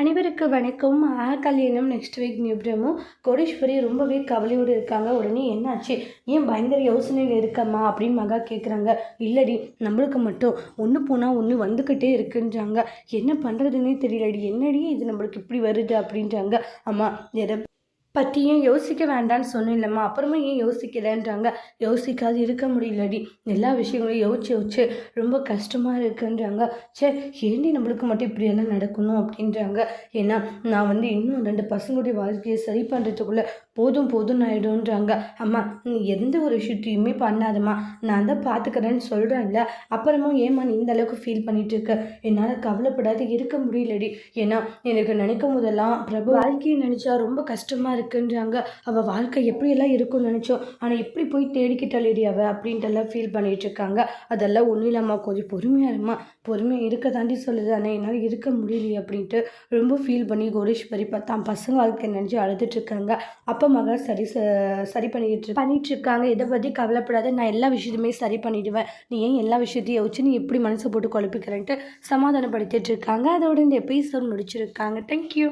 அனைவருக்கு வணக்கம். ஆ கல்யாணம் நெக்ஸ்ட் வீக் நியூப்ரமும் கோடீஸ்வரி ரொம்பவே கவலையோடு இருக்காங்க. உடனே என்னாச்சு? ஏன் பயங்கர யோசனையில் இருக்கம்மா? அப்படின்னு மகா கேட்குறாங்க இல்லடி நம்மளுக்கு மட்டும் ஒன்று போனால் ஒன்று வந்துக்கிட்டே இருக்குன்றாங்க. என்ன பண்ணுறதுன்னே தெரியலடி. என்னடி இது நம்மளுக்கு இப்படி வருது அப்படின்றாங்க. ஆமாம் எதை பற்றியும் யோசிக்க வேண்டாம்னு சொன்னேன்லம்மா. அப்புறமா ஏன் யோசிக்கிறேன்றாங்க யோசிக்காது இருக்க முடியலடி. எல்லா விஷயங்களையும் யோசிச்சு யோசிச்சு ரொம்ப கஷ்டமாக இருக்குன்றாங்க. சே ஏண்டி நம்மளுக்கு மட்டும் இப்படியெல்லாம் நடக்கணும் அப்படின்றாங்க. ஏன்னா நான் வந்து இன்னும் ரெண்டு பசங்களுடைய வாழ்க்கையை சரி பண்ணுறதுக்குள்ளே போதும் போதும்னு ஆகிடும்ன்றாங்க அம்மா நீ எந்த ஒரு விஷயத்தையுமே பண்ணாதம்மா. நான் தான் பார்த்துக்கிறேன்னு சொல்கிறேன்ல அப்புறமும் ஏம்மா நீ இந்த அளவுக்கு ஃபீல் பண்ணிட்டு இருக்க என்னால் கவலைப்படாது இருக்க முடியலடி. ஏன்னா எனக்கு நினைக்கும் போதெல்லாம் பிரபு வாழ்க்கையை நினச்சா ரொம்ப கஷ்டமாக இருக்குன்றாங்க. அவள் வாழ்க்கை எப்படியெல்லாம் இருக்கும்னு நினச்சோம் ஆனால் எப்படி போய் தேடிக்கிட்டாலேடி அவள் அப்படின்ட்டுலாம் ஃபீல் பண்ணிகிட்ருக்காங்க இருக்காங்க. அதெல்லாம் ஒன்றும் இல்லாமல் கொஞ்சம் பொறுமையாக இருமா பொறுமையாக இருக்க தாண்டி சொல்லுது. ஆனால் என்னால் இருக்க முடியலையே அப்படின்ட்டு ரொம்ப ஃபீல் பண்ணி கோடீஸ்வரி தான் பசங்க வாழ்க்கை நினச்சி அழுதுட்ருக்காங்க அப்போ அப்பா சரி சரி பண்ணிக்கிட்டு பண்ணிகிட்டு இருக்காங்க. இதை பற்றி கவலைப்படாத நான் எல்லா விஷயத்தையுமே சரி பண்ணிடுவேன். நீ ஏன் எல்லா விஷயத்தையும் வச்சு நீ எப்படி மனசை போட்டு குழப்பிக்கிறேன்ட்டு சமாதானப்படுத்திட்டு இருக்காங்க. அதோட இந்த எபிசோட் முடிச்சிருக்காங்க. தேங்க்யூ